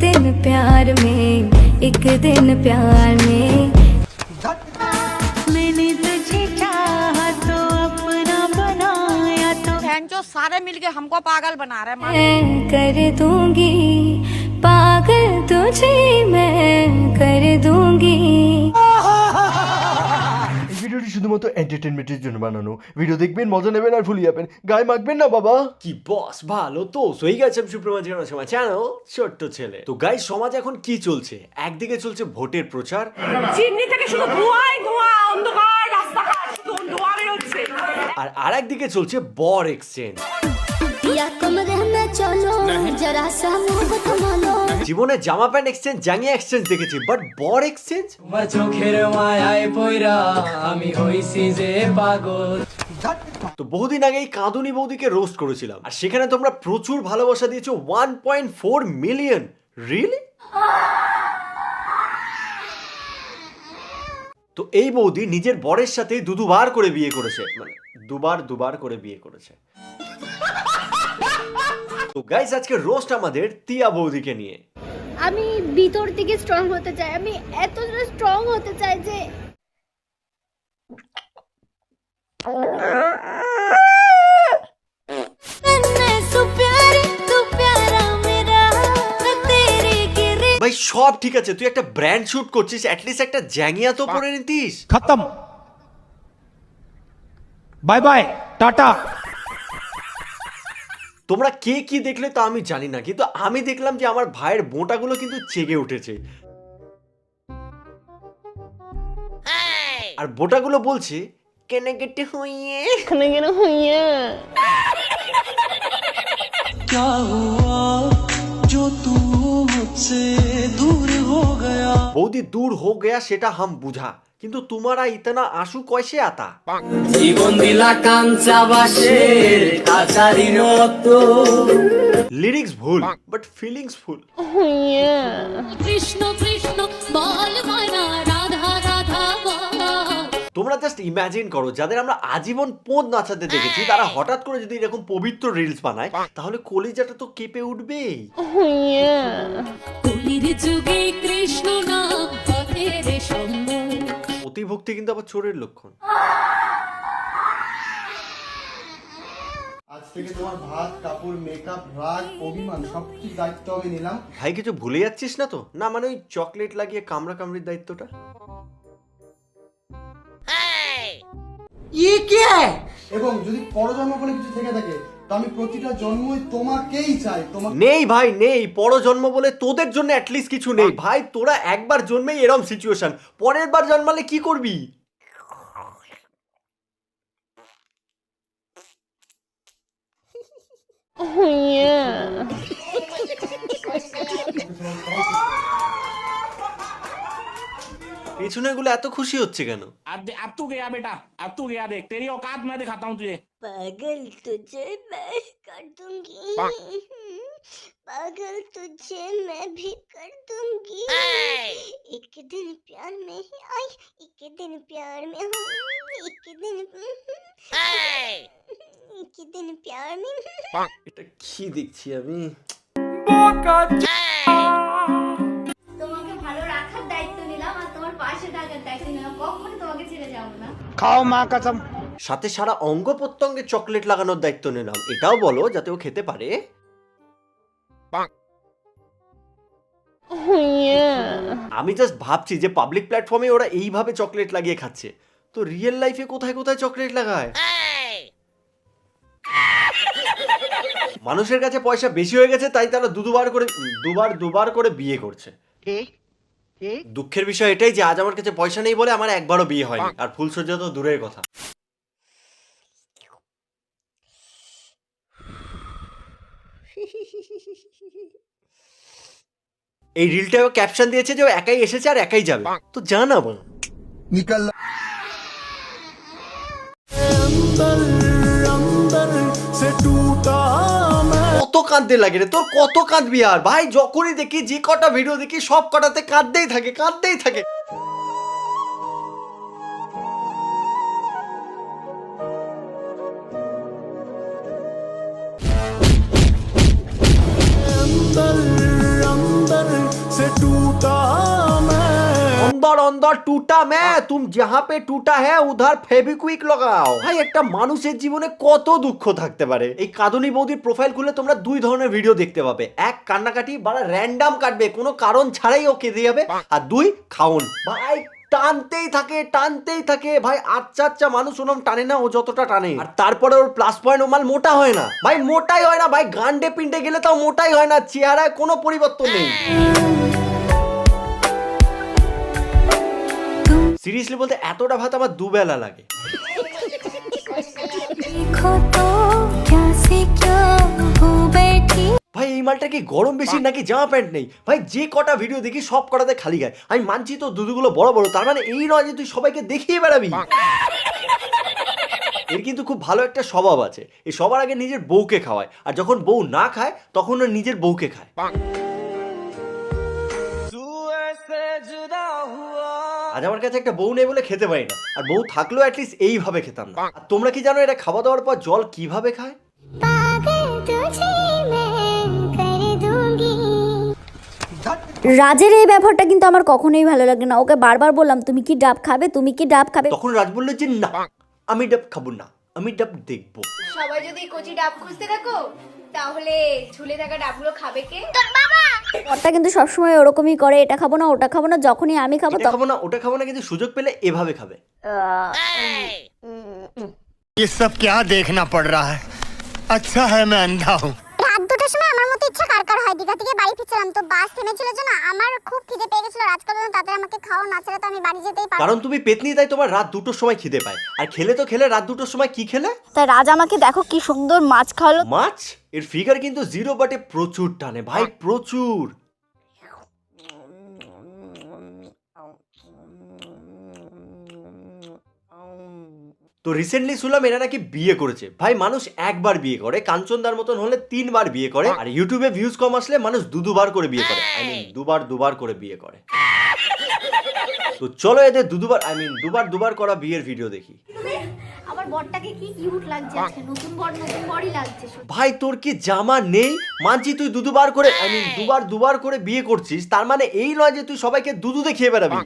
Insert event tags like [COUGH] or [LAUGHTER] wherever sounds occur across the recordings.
दिन प्यार में एक दिन प्यार में। मैंने तुझे चाहा तो अपना बनाया तो। बहन जो सारे मिलके हमको पागल बना रहे हैं मैं। कर दूँगी पागल तुझे मैं कर दूँगी। [LAUGHS] ভিডিওটি শুধুমাত্র এন্টারটেনমেন্টের জন্য বানানো। ভিডিও দেখবেন মজা নেবেন আর ভুলিয়ে যাবেন। গায়ে মাখবেন না বাবা। কি বস ভালো তো। সই গেছে সুপ্রমা জানা সময় চ্যানেল ছোট্ট ছেলে। তো গাই সমাজ এখন কি চলছে? একদিকে চলছে ভোটের প্রচার। চিমনি থেকে শুধু ধোঁয়াই ধোঁয়া অন্ধকার রাস্তাঘাট শুধু ধোঁয়া বেরোচ্ছে আর আর একদিকে চলছে বর এক্সচেঞ্জ জীবনে জামা প্যান্ট এক্সচেঞ্জ জাঙ্গিয়া এক্সচেঞ্জ দেখেছি বাট বর এক্সচেঞ্জ তোমার চোখের মায়ায় পয়রা আমি হইছি যে পাগল। তো বহুদিন আগে এই কাঁদুনি বৌদিকে রোস্ট করেছিলাম আর সেখানে তোমরা প্রচুর ভালোবাসা দিয়েছ one point four million really তো এই বৌদি নিজের বরের সাথে দু দুবার করে বিয়ে করেছে মানে দুবার দুবার করে বিয়ে করেছে। তো গাইজ আজকে রোস্ট আমাদের তিয়া বৌদিকে নিয়ে। আমি ভিতর থেকে স্ট্রং হতে চাই। আমি স্ট্রং হতে চাই যে ভাই সব ঠিক আছে তুই একটা ব্র্যান্ড শুট করছিস অ্যাটলিস্ট একটা জ্যাংিয়া তো পরে নিতিস। খতম। Bye bye tata. তোমরা কে কি দেখলে তা আমি জানি না কিন্তু আমি দেখলাম যে আমার ভাইয়ের বোঁটাগুলো কিন্তু চেগে উঠেছে। আর বোটাগুলো বলছে কেনে কেটে হইয়ে? বৌদি দূর হো গয়া সেটা হাম বুঝা। কিন্তু তোমারা ইতনা আশু কয়সে আতা? জীবন দিলা কাঞ্চা বাসের কাচারির মতো লিরিক্স ভুল but feelings full Krishna Krishna বল মানা রাধা রাধা বল। তোমরা জাস্ট ইমাজিন করো যাদের আমরা আজীবন পোদ নাচাতে দেখেছি তারা হঠাৎ করে যদি এরকম পবিত্র রিলস বানায় তাহলে কলিজাটা তো কেঁপে উঠবেই। কলির যুগে অতিভক্তি কিন্তু আবার চোরের লক্ষণ। আজ থেকে তোমার ভাত কাপড় মেকআপ রাগ অভিমান সব কিছু দায়িত্ব আমি নিলাম। ভাই কিছু ভুলে যাচ্ছিস না তো? না মানে ওই চকলেট লাগিয়ে কামড়া কামড়ির দায়িত্বটা? এবং যদি পরজন্ম বলে কিছু থেকে থাকে আমি প্রতিটা জন্মই তোমাকেই চাই তোমার নেই ভাই নেই পরজন্ম বলে তোদের জন্য অ্যাটলিস্ট কিছু নেই ভাই তোরা একবার জন্মেই এরম সিচুয়েশন পরের বার জন্মালে কি করবি পেছনে গুলো এত খুশি হচ্ছে কেন अब दे- अब तू गया बेटा अब तू गया देख तेरी औकात मैं दिखाता हूँ तुझे पागल तुझे मैं कर दूंगी पागल तुझे मैं भी कर दूंगी एक दिन प्यार में ही आई एक दिन प्यार में हम एक दिन एक दिन प्यार में এটা কি দেখছি আমি তোমাকে ভালো রাখার দায়িত্ব নিলাম আর তোমার পাশে থাকার দায়িত্ব নিলাম কখনো তোমাকে ছেড়ে যাবো না खाओ माँ कसम সাথে সারা অঙ্গ প্রত্যঙ্গে চকলেট লাগানোর দায়িত্ব নিলাম। এটাও বলো যাতে ও খেতে পারে। আমি জাস্ট ভাবছি যে পাবলিক প্ল্যাটফর্মে ওরা এইভাবে চকলেট লাগিয়ে খাচ্ছে। তো রিয়েল লাইফে কোথায় কোথায় চকলেট লাগায়? মানুষের কাছে পয়সা বেশি হয়ে গেছে তাই তারা দু দুবার করে দুবার দুবার করে বিয়ে করছে। দুঃখের বিষয় এটাই যে আজ আমার কাছে পয়সা নেই বলে আমার একবারও বিয়ে হয়নি। আর ফুলসজ্জা তো দূরের কথা। এই রিলটাও ক্যাপশন দিয়েছে যে ও একাই এসেছে আর একাই যাবে। তো জানাব। নিকাল কত কাঁদতে লাগে রে তোর কত কাঁদবি আর? ভাই যখনই দেখি যে কটা ভিডিও দেখি সব কটাতে কাঁদতেই থাকে কাঁদতেই থাকে। अंदर अंदर টুটা মে তুমি যাহা পে টুটা হ্যাঁ উধার ফেবিকুইক লগাও ভাই একটা মানুষের জীবনে কত দুঃখ থাকতে পারে এই কাদুনি বৌদির প্রোফাইল খুলে তোমরা দুই ধরনের ভিডিও দেখতে পাবে এক কান্নাকাটি বা র্যান্ডাম কাটবে কোনো কারণ ছাড়াই ও কেঁদে যাবে আর দুই খাউন ভাই টানতেই থাকে টানতেই থাকে ভাই আচ্ছা আচ্ছা মানুষ ওরম টানে না ও যতটা টানে। আর তারপরে ওর প্লাস পয়েন্ট ওমাল মোটা হয় না। ভাই মোটাই হয় না। ভাই গান্ডে পিন্ডে গেলে তাও মোটাই হয় না। চেহারায় কোনো পরিবর্তন নেই। সিরিয়াসলি বলতে এতটা ভাত আমার দুবেলা লাগে। ভাই এই মালটা কি গরম বেশি নাকি জামা প্যান্ট নেই? ভাই যে কটা ভিডিও দেখি সব কটাতে খালি গায়ে। আমি মানছি তো দুধগুলো বড় বড় তার মানে এই নয় যে তুই সবাইকে দেখিয়ে বেড়াবি। এর কিন্তু খুব ভালো একটা স্বভাব আছে। এই সবার আগে নিজের বউকে খাওয়ায় আর যখন বউ না খায় তখন নিজের বউকে খায়। আজ আমার কাছে একটা বউ নেই বলে খেতে পারি না। আর বউ থাকলেও অ্যাটলিস্ট এইভাবে খেতাম না। আর তোমরা কি জানো এটা খাওয়া দাওয়ার পর জল কীভাবে খায়? রাজের এই ব্যবহারটা কিন্তু আমার কখনোই ভালো লাগে না। ওকে বারবার বললাম তুমি কি ডাব খাবে? তুমি কি ডাব খাবে? তখন রাজ বলল যে না আমি ডাব খাব না আমি ডাব দেখব। সবাই যদি কচি ডাব খুঁজতে থাকো তাহলে ঝুলে থাকা ডাবগুলো খাবে কে ওটা কিন্তু সবসময় ওরকমই করে এটা খাবো না ওটা খাবো না যখনই আমি খাবো এটা তখন খাবো না ওটা খাবো না কিন্তু সুযোগ পেলে এভাবে খাবে ये सब क्या देखना पड़ रहा है अच्छा है मैं अंधा हूँ দুটোর সময় আমার মতো ইচ্ছা কার কার হয়? দীঘা থেকে বাড়ি ফিরছিলাম তো বাস থেমেছিল জন্য আমার খুব খিদে পেয়ে গেছিল। রাজকাল তাদের আমাকে খাওয়া না ছাড়া তো আমি বাড়ি যেতেই পারি কারণ তুমি পেতনি তাই তোমার রাত দুটোর সময় খিদে পায়। আর খেলে তো খেলে রাত দুটোর সময় কি খেলে? তাই রাজ আমাকে দেখো কি সুন্দর মাছ খাওয়ালো। মাছ? এর ফিগার কিন্তু জিরো বাটে প্রচুর টানে। ভাই প্রচুর। তো রিসেন্টলি শুনলাম এরা নাকি বিয়ে করেছে। ভাই মানুষ একবার বিয়ে করে কাঞ্চনদার মতন হলে তিনবার বিয়ে করে আর ইউটিউবে ভিউজ কম আসলে মানুষ দু দুবার করে বিয়ে করে। আই মিন দুবার দুবার করে বিয়ে করে। তো চলো এদের দু দুবার আই মিন দুবার দুবার করা বিয়ের ভিডিও দেখি। আমার বরটাকে কি কিউট লাগছে আজকে? নতুন বর নতুন বরই লাগছে ভাই তোর কি জামা নেই? মানছি তুই দু দুবার করে আই মিন দুবার দুবার করে বিয়ে করছিস তার মানে এই নয় যে তুই সবাইকে দুধু দেখিয়ে বেড়াবি।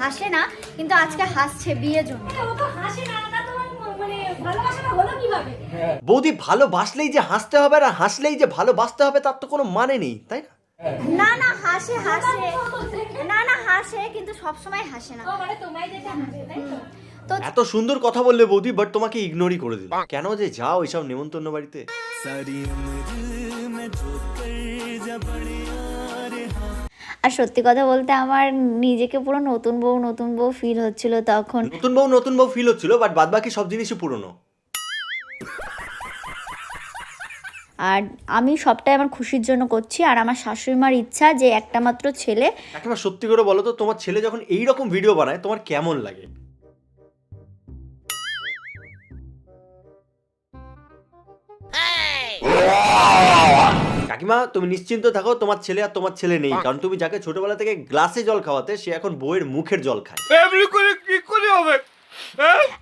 হাসে না কিন্তু আজকে হাসছে বিয়ের জন্য। বৌদি ভালোবাসলেই যে হাসতে হবে আর হাসলেই যে ভালোবাসতে হবে তার তো কোনো মানে নেই তাই না? না না হাসে হাসে। না না হাসে কিন্তু সব সময় হাসে না তো? এত সুন্দর কথা বললে বৌদি বাট তোমাকে ইগনোরই করে দিল কেন যে যাও এইসব নেমন্তন্ন বাড়িতে? আর সত্যি কথা বলতে আমার নিজেকে পুরো নতুন বউ নতুন বউ ফিল হচ্ছিল তখন। নতুন বউ নতুন বউ ফিল হচ্ছিল বাট বাদ বাকি সব জিনিসই পুরনো। আর আমি সবটাই আমার খুশির জন্য করছি আর আমার শাশুড়ি মার ইচ্ছা যে একটা মাত্র ছেলে একেবারে সত্যি করে বলো তো তোমার ছেলে যখন এই রকম ভিডিও বানায় তোমার কেমন লাগে? কাকিমা তুমি নিশ্চিন্ত থাকো তোমার ছেলে আর তোমার ছেলে নেই। কারণ তুমি যাকে ছোটবেলা থেকে গ্লাসে জল খাওয়াতে সে এখন বইয়ের মুখের জল খায়।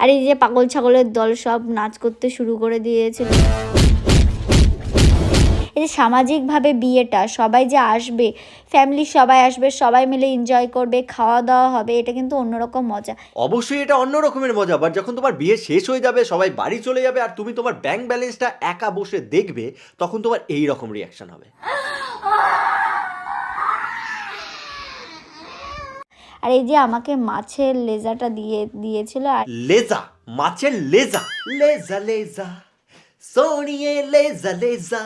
আর এই যে পাগল ছাগলের দল সব নাচ করতে শুরু করে দিয়েছিল এই যে সামাজিকভাবে বিয়েটা সবাই যে আসবে ফ্যামিলির সবাই আসবে সবাই মিলে এনজয় করবে খাওয়া দাওয়া হবে এটা কিন্তু অন্যরকম মজা। অবশ্যই এটা অন্য রকমের মজা বাট যখন তোমার বিয়ে শেষ হয়ে যাবে সবাই বাড়ি চলে যাবে আর তুমি তোমার ব্যাংক ব্যালেন্সটা একা বসে দেখবে তখন তোমার এই রকম রিয়াকশন হবে। আর এই যে আমাকে মাছের লেজাটা দিয়ে দিয়েছিল আর লেজা মাছের লেজা লেজা লেজা সোনিয়ে লেজা লেজা।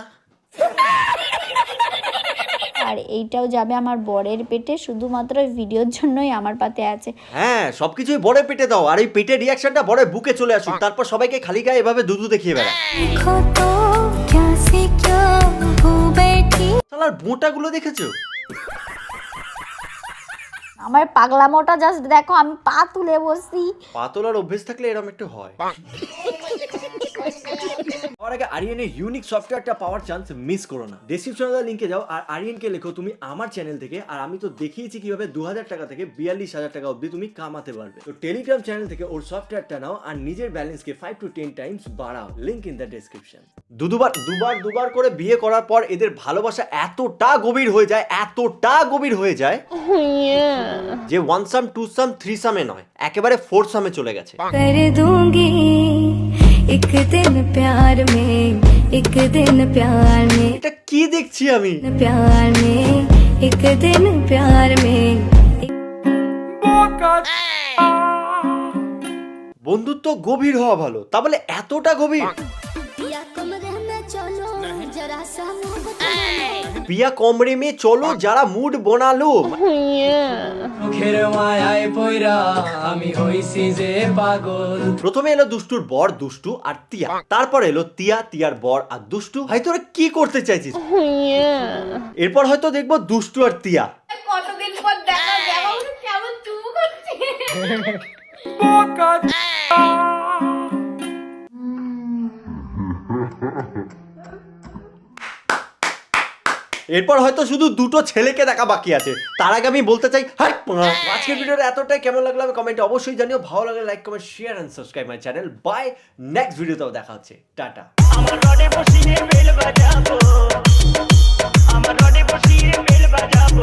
আর এইটাও যাবে আমার বরের পেটে শুধুমাত্র ভিডিওর জন্যই আমার পাতে আছে। হ্যাঁ সবকিছুই বরের পেটে দাও। আর এই পেটের রিয়াকশনটা বরের বুকে চলে আসুক। তারপর সবাইকে খালি গায়ে এভাবে দুধু দেখিয়ে বেড়া শালার বোটাগুলো দেখেছ? আমার পাগলা মোটা জাস্ট দেখো আমি পা তুলে বসি পা তোলার অভ্যেস থাকলে এরকম একটু হয়। [LAUGHS] যাওয়ার আগে আরিয়ানের ইউনিক সফটওয়্যারটা পাওয়ার চান্স মিস করো না। ডিসক্রিপশনে দেওয়া লিঙ্কে যাও আর আরিয়ানকে লেখো তুমি আমার চ্যানেল থেকে আর আমি তো দেখিয়েছি কীভাবে দু টাকা থেকে বিয়াল্লিশ হাজার টাকা অবধি তুমি কামাতে পারবে। তো টেলিগ্রাম চ্যানেল থেকে ওর সফটওয়্যারটা নাও আর নিজের ব্যালেন্সকে ফাইভ টু টেন টাইমস বাড়াও। লিঙ্ক ইন দ্য ডিসক্রিপশন দুদুবার দুবার দুবার করে বিয়ে করার পর এদের ভালোবাসা এতটা গভীর হয়ে যায় এতটা গভীর হয়ে যায় যে one sum two sum three সামে নয় একেবারে ফোর সামে চলে গেছে। एक दिन प्यार में एक दिन प्यार में এটা কি দেখছি আমি प्यार में एक दिन प्यार में বন্ধুত্ব গভীর হওয়া ভালো তা বলে এতটা গভীর या कमरे में বিয়া কমরে মে চলো যারা মুড বানালো মুখের মায়ায় পয়রা আমি হইছি যে পাগল প্রথমে এলো দুষ্টুর বর দুষ্টু আর তিয়া তারপর এলো তিয়া তিয়ার বর আর দুষ্টু ভাই তোরা কি করতে চাইছিস এরপর হয়তো দেখব দুষ্টু আর তিয়া কতদিন পর দেখা দেখা কেমন চুমু করছে এরপর হয়তো শুধু দুটো ছেলেকে দেখা বাকি আছে। তার আগে আমি বলতে চাই আজকের ভিডিওটা এতটাই। কেমন লাগল আমি কমেন্টে অবশ্যই জানিও। ভালো লাগলে like comment share and subscribe my channel bye next ভিডিওতেও দেখা হচ্ছে। টাটা। আমার রডে বসিয়ে বেল বাজাবো। আমার রডে বসিয়ে বেল বাজাবো।